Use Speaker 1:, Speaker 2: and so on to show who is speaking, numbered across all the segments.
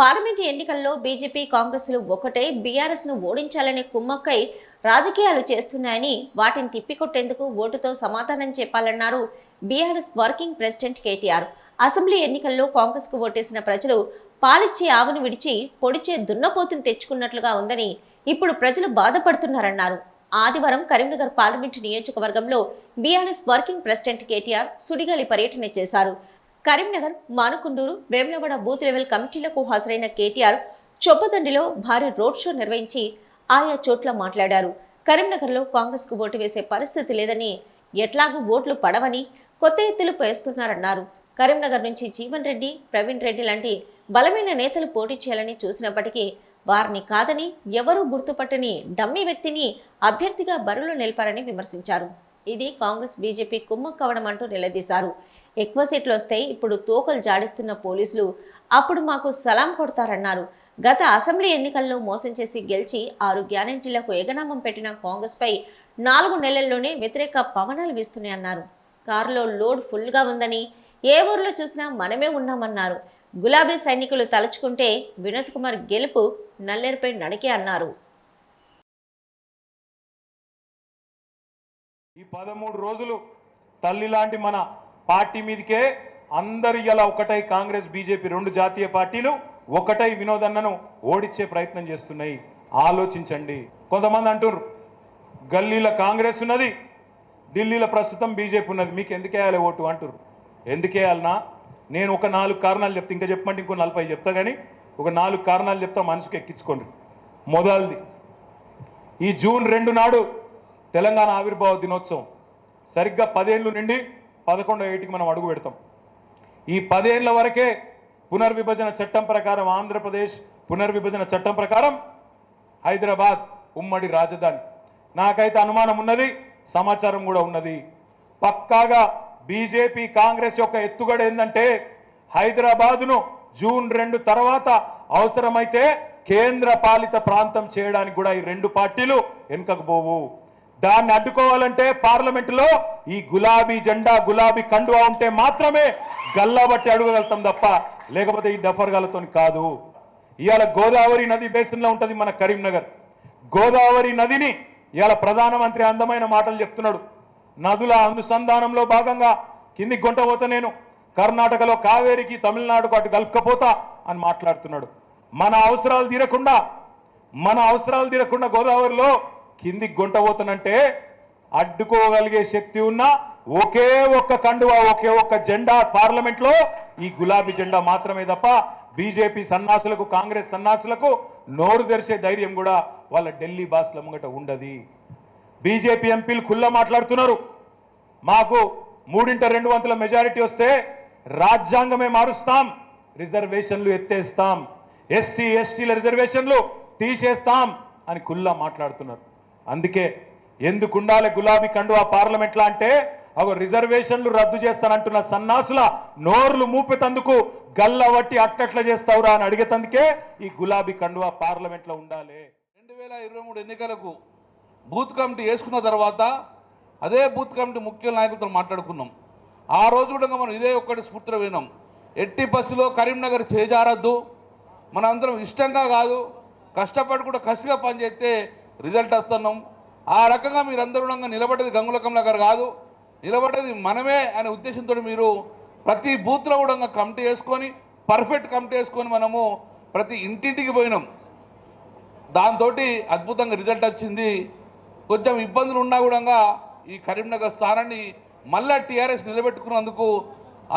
Speaker 1: Parliament ఎన్నికల్లో BJP కాంగ్రెస్లు ఒకటే బీఆర్ఎస్ను ఓడించాలనే కుమ్మక్కై రాజకీయాలు చేస్తున్నాయని వాటిని తిప్పికొట్టేందుకు ఓటుతో సమాధానం చెప్పాలన్నారు BRS working president KTR. Assembly ఎన్నికల్లో కాంగ్రెస్కు ఓటేసిన ప్రజలు పాలిచ్చే ఆవును విడిచి పొడిచే దున్నపోతును తెచ్చుకున్నట్లుగా ఉందని ఇప్పుడు ప్రజలు బాధపడుతున్నారన్నారు. ఆదివారం కరీంనగర్ పార్లమెంటు నియోజకవర్గంలో బీఆర్ఎస్ వర్కింగ్ ప్రెసిడెంట్ కేటీఆర్ సుడిగాలి పర్యటన చేశారు. కరీంనగర్ మానుకుండూరు వేములవాడ బూత్ లెవెల్ కమిటీలకు హాజరైన కేటీఆర్ చొప్పదండిలో భారీ రోడ్ షో నిర్వహించి ఆయా చోట్ల మాట్లాడారు. కరీంనగర్లో కాంగ్రెస్కు ఓటు వేసే పరిస్థితి లేదని ఎట్లాగూ ఓట్లు పడవని కొత్త ఎత్తులు పేస్తున్నారన్నారు. కరీంనగర్ నుంచి జీవన్ రెడ్డి ప్రవీణ్ రెడ్డి లాంటి బలమైన నేతలు పోటీ చేయాలని చూసినప్పటికీ వారిని కాదని ఎవరూ గుర్తుపట్టని డమ్మీ వ్యక్తిని అభ్యర్థిగా బరులు నిలిపారని విమర్శించారు. ఇది కాంగ్రెస్ బీజేపీ కుమ్మక్కవడం అంటూ నిలదీశారు. ఎక్కువ సీట్లు వస్తే ఇప్పుడు తోకలు జాడిస్తున్న పోలీసులు అప్పుడు మాకు సలాం కొడతారన్నారు. గత అసెంబ్లీ ఎన్నికల్లో మోసం చేసి గెలిచి ఆరు గ్యారంటీలకు ఎగనామం పెట్టిన కాంగ్రెస్పై నాలుగు నెలల్లోనే వ్యతిరేక పవనాలు వీస్తున్నాయన్నారు. కారులో లోడ్ ఫుల్గా ఉందని ఏ ఊర్లో చూసినా మనమే ఉన్నామన్నారు. గులాబీ సైనికులు తలుచుకుంటే వినోద్ కుమార్ గెలుపు నల్లేరుపై నడికే అన్నారు.
Speaker 2: ఈ పదమూడు రోజులు తల్లి లాంటి మన పార్టీ మీదకే అందరు ఇలా ఒకటై కాంగ్రెస్ బీజేపీ రెండు జాతీయ పార్టీలు ఒకటై వినోదన్నను ఓడించే ప్రయత్నం చేస్తున్నాయి. ఆలోచించండి. కొంతమంది అంటున్నారు గల్లీలో కాంగ్రెస్ ఉన్నది ఢిల్లీలో ప్రస్తుతం బీజేపీ ఉన్నది మీకు ఎందుకేయాలి ఓటు అంటారు ఎందుకేయాలన్నా నేను ఒక నాలుగు కారణాలు చెప్తా ఇంకా చెప్పమంటే ఇంకో నలభై చెప్తా కానీ ఒక నాలుగు కారణాలు చెప్తా మనసుకు ఎక్కించుకోండి. మొదలది ఈ జూన్ రెండు నాడు తెలంగాణ ఆవిర్భావ దినోత్సవం. సరిగ్గా పదేళ్ళు నుండి పదకొండో ఏటికి మనం అడుగు పెడతాం. ఈ పదేళ్ళ వరకే పునర్విభజన చట్టం ప్రకారం ఆంధ్రప్రదేశ్ పునర్విభజన చట్టం ప్రకారం హైదరాబాద్ ఉమ్మడి రాజధాని. నాకైతే అనుమానం ఉన్నది సమాచారం కూడా ఉన్నది. పక్కాగా బీజేపీ కాంగ్రెస్ యొక్క ఎత్తుగడ ఏంటంటే హైదరాబాదును జూన్ రెండు తర్వాత అవసరమైతే కేంద్ర పాలిత ప్రాంతం చేయడానికి కూడా ఈ రెండు పార్టీలు వెనుకకు పోవు. దాన్ని అడ్డుకోవాలంటే పార్లమెంటులో ఈ గులాబీ జెండా గులాబీ కండువా ఉంటే మాత్రమే గల్లబట్టి అడుగగలుగుతాం తప్ప లేకపోతే ఈ డఫర్గాలతో కాదు. ఇవాళ గోదావరి నది బేసిన్లో ఉంటుంది మన కరీంనగర్. గోదావరి నదిని ఇవాళ ప్రధానమంత్రి అందమైన మాటలు చెప్తున్నాడు. నదుల అనుసంధానంలో భాగంగా కింది గుంట పోతా నేను కర్ణాటకలో కావేరికి తమిళనాడుకు అటు గల్కపోతా అని మాట్లాడుతున్నాడు. మన అవసరాలు తీరకుండా మన అవసరాలు తీరకుండా గోదావరిలో కింది గుంట పోతానంటే అడ్డుకోగలిగే శక్తి ఉన్న ఒకే ఒక్క కండువా ఒకే ఒక్క జెండా పార్లమెంట్లో ఈ గులాబీ జెండా మాత్రమే తప్ప బీజేపీ సన్నాసులకు కాంగ్రెస్ సన్నాసులకు నోరు తెరిచే ధైర్యం కూడా వాళ్ళ ఢిల్లీ బాస్ల ముంగట ఉండదు. బీజేపీ ఎంపీలు ఖుల్లా మాట్లాడుతున్నారు. మాకు మూడింట రెండు వంతుల మెజారిటీ వస్తే రాజ్యాంగమే మారుస్తాం. రిజర్వేషన్లు ఎత్తేస్తాం. ఎస్సీ ఎస్టీల రిజర్వేషన్లు తీసేస్తాం అని ఖుల్లా మాట్లాడుతున్నారు. అందుకే ఎందుకు ఉండాలి గులాబీ కండువా పార్లమెంట్లో అంటే అగో రిజర్వేషన్లు రద్దు చేస్తానంటున్న సన్నాసుల నోర్లు మూపెతందుకు గల్లవట్టి అట్టట్ల చేస్తావురా అని అడిగేతందుకే ఈ గులాబీ కండువా పార్లమెంట్లో ఉండాలి.
Speaker 3: రెండు వేల ఇరవై మూడు ఎన్నికలకు బూత్ కమిటీ వేసుకున్న తర్వాత అదే బూత్ కమిటీ ముఖ్య నాయకులతో మాట్లాడుకున్నాం. ఆ రోజు కూడా మనం ఇదే ఒక్కటి స్ఫూర్తిలో విన్నాం. ఎట్టి బస్సులో కరీంనగర్ చేజారద్దు మన అందరం ఇష్టంగా కాదు కష్టపడి కూడా కసిగా పనిచేస్తే రిజల్ట్ వస్తున్నాం. ఆ రకంగా మీరందరూ కూడా నిలబడ్డది గంగుల కమల గారు కాదు. నిలబడ్డది మనమే అనే ఉద్దేశంతో మీరు ప్రతి బూత్లో కూడా కమిటీ వేసుకొని పర్ఫెక్ట్ కమిటీ వేసుకొని మనము ప్రతి ఇంటింటికి పోయినాం. దాంతో అద్భుతంగా రిజల్ట్ వచ్చింది. కొంచెం ఇబ్బందులు ఉన్నా కూడా ఈ కరీంనగర్ స్థానాన్ని మళ్ళా టీఆర్ఎస్ నిలబెట్టుకున్నందుకు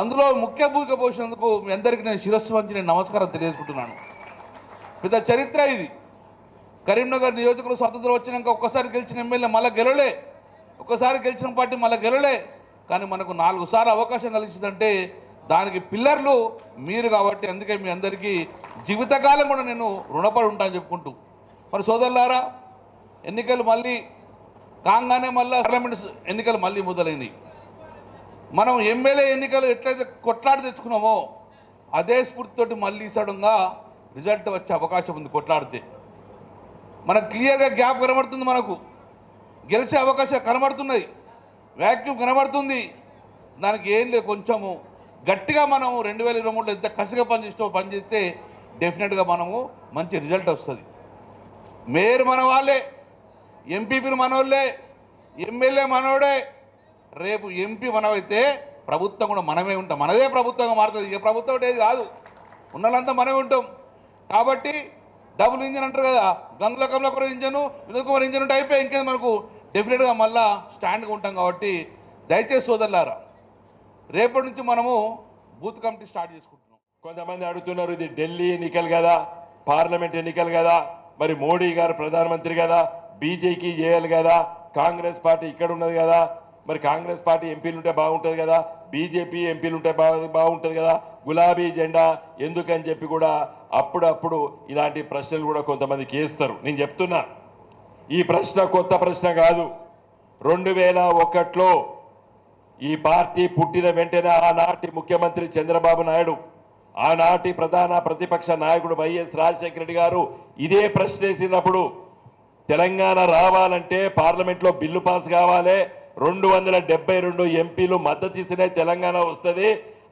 Speaker 3: అందులో ముఖ్య భూమిక పోసినందుకు మీ అందరికీ నేను శిరస్సు వంచి నేను నమస్కారం తెలియజేసుకుంటున్నాను. పెద్ద చరిత్ర ఇది. కరీంనగర్ నియోజకవర్గం స్వతంత్రం వచ్చినాక ఒక్కసారి గెలిచిన ఎమ్మెల్యే మళ్ళీ గెలలే ఒక్కసారి గెలిచిన పార్టీ మళ్ళీ గెలలే కానీ మనకు నాలుగు సార్లు అవకాశం కలిగించిందంటే దానికి పిల్లర్లు మీరు కాబట్టి అందుకే మీ అందరికీ జీవితకాలం కూడా నేను రుణపడి ఉంటాను చెప్పుకుంటూ. మరి సోదరులారా ఎన్నికలు మళ్ళీ కాగానే మళ్ళీ పార్లమెంట్ ఎన్నికలు మళ్ళీ మొదలైనవి మనం ఎమ్మెల్యే ఎన్నికలు ఎట్లయితే కొట్లాడి తెచ్చుకున్నామో అదే స్ఫూర్తితోటి మళ్ళీ సడన్గా రిజల్ట్ వచ్చే అవకాశం ఉంది కొట్లాడితే. మనకు క్లియర్గా గ్యాప్ కనబడుతుంది మనకు. గెలిచే అవకాశాలు కనబడుతున్నాయి వ్యాక్యూమ్ కనబడుతుంది. దానికి ఏం లేదు కొంచెము గట్టిగా మనం రెండు వేల ఇరవై మూడులో ఎంత కసిగా పనిచేసినా పనిచేస్తే డెఫినెట్గా మనము మంచి రిజల్ట్ వస్తుంది. మేయర్ మన వాళ్ళే ఎంపీపీలు మనోళ్ళే ఎమ్మెల్యే మనోడే. రేపు ఎంపీ మనమైతే ప్రభుత్వం కూడా మనమే ఉంటాం. మనదే ప్రభుత్వంగా మారుతుంది. ఏ ప్రభుత్వం ఏది కాదు. ఉన్నలంతా మనమే ఉంటాం. కాబట్టి డబుల్ ఇంజన్ అంటారు కదా గంగుల కమలాకర్ ఇంజను వినోద్ కుమార్ ఇంజన్ ఉంటే అయిపోయి ఇంకేది మనకు? డెఫినెట్గా మళ్ళా స్టాండ్గా ఉంటాం కాబట్టి దయచేసి సోదరులారా రేపటి నుంచి మనము బూత్ కమిటీ స్టార్ట్ చేసుకుంటున్నాం.
Speaker 4: కొంతమంది అడుగుతున్నారు ఇది ఢిల్లీ ఎన్నికలు కదా పార్లమెంట్ ఎన్నికలు కదా మరి మోడీ గారు ప్రధానమంత్రి కదా బీజేపీ చేయాలి కదా కాంగ్రెస్ పార్టీ ఇక్కడ ఉన్నది కదా మరి కాంగ్రెస్ పార్టీ ఎంపీలు ఉంటే బాగుంటుంది కదా బీజేపీ ఎంపీలు ఉంటే బా బాగుంటుంది కదా. గులాబీ జెండా ఎందుకని చెప్పి కూడా అప్పుడప్పుడు ఇలాంటి ప్రశ్నలు కూడా కొంతమందికి వేస్తారు నేను చెప్తున్నా. ఈ ప్రశ్న కొత్త ప్రశ్న కాదు. రెండు వేల ఒకటిలో ఈ పార్టీ పుట్టిన వెంటనే ఆనాటి ముఖ్యమంత్రి చంద్రబాబు నాయుడు ఆనాటి ప్రధాన ప్రతిపక్ష నాయకుడు వైఎస్ రాజశేఖర రెడ్డి గారు ఇదే ప్రశ్న వేసినప్పుడు తెలంగాణ రావాలంటే పార్లమెంట్లో బిల్లు పాస్ కావాలి రెండు వందల డెబ్బై రెండు ఎంపీలు మద్దతు ఇస్తేనే తెలంగాణ వస్తుంది.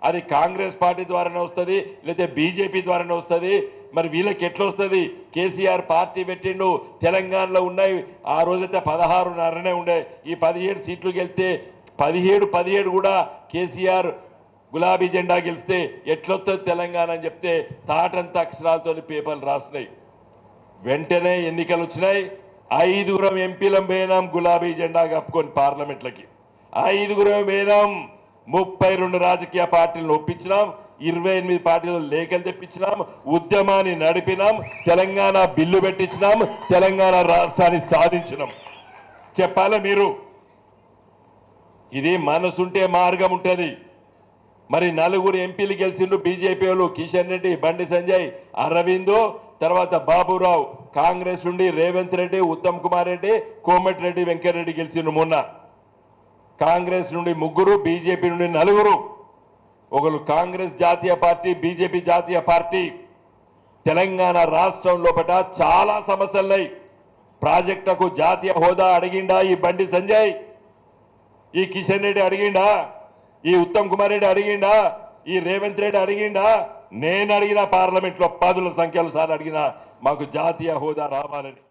Speaker 4: అది కాంగ్రెస్ పార్టీ ద్వారానే వస్తుంది లేకపోతే బీజేపీ ద్వారానే వస్తుంది. మరి వీళ్ళకి ఎట్లా వస్తుంది? కేసీఆర్ పార్టీ పెట్టిండు తెలంగాణలో ఉన్నాయి. ఆ రోజైతే పదహారున్నరనే ఉండే. ఈ పదిహేడు సీట్లు గెలిస్తే పదిహేడు పదిహేడు కూడా కేసీఆర్ గులాబీ జెండా గెలిస్తే ఎట్లొస్తుంది తెలంగాణ అని చెప్తే తాటంత అక్షరాలతో పేపర్లు రాసినాయి వెంటనే ఎన్నికలు వచ్చినాయి ఐదుగురం ఎంపీలం పోయినాం గులాబీ జెండా కప్పుకొని పార్లమెంట్లకి. ఐదుగురం పోయినాం ముప్పై రెండు రాజకీయ పార్టీలను ఒప్పించినాం ఇరవై ఎనిమిది పార్టీలు లేఖలు తెప్పించినాం ఉద్యమాన్ని నడిపినాం తెలంగాణ బిల్లు పెట్టించినాం తెలంగాణ రాష్ట్రాన్ని సాధించినాం. చెప్పాలా మీరు? ఇది మనసుంటే మార్గం ఉంటుంది. మరి నలుగురు ఎంపీలు గెలిచిండు బీజేపీ వాళ్ళు కిషన్ రెడ్డి బండి సంజయ్ అరవిందో తర్వాత బాబురావు కాంగ్రెస్ నుండి రేవంత్ రెడ్డి ఉత్తమ్ కుమార్ రెడ్డి కోమటిరెడ్డి వెంకటరెడ్డి గెలిచిన మొన్న. కాంగ్రెస్ నుండి ముగ్గురు బీజేపీ నుండి నలుగురు. ఒకరు కాంగ్రెస్ జాతీయ పార్టీ బీజేపీ జాతీయ పార్టీ. తెలంగాణ రాష్ట్రం లోపల చాలా సమస్యలున్నాయి. ప్రాజెక్టుకు జాతీయ హోదా అడిగిండా ఈ బండి సంజయ్? ఈ కిషన్ రెడ్డి అడిగిండా? ఈ ఉత్తమ్ కుమార్ రెడ్డి అడిగిండా? ఈ రేవంత్ రెడ్డి అడిగిండా? నేను అడిగిన పార్లమెంట్లో పదుల సంఖ్యలు సార్ అడిగినా మాకు జాతీయ హోదా రావాలని.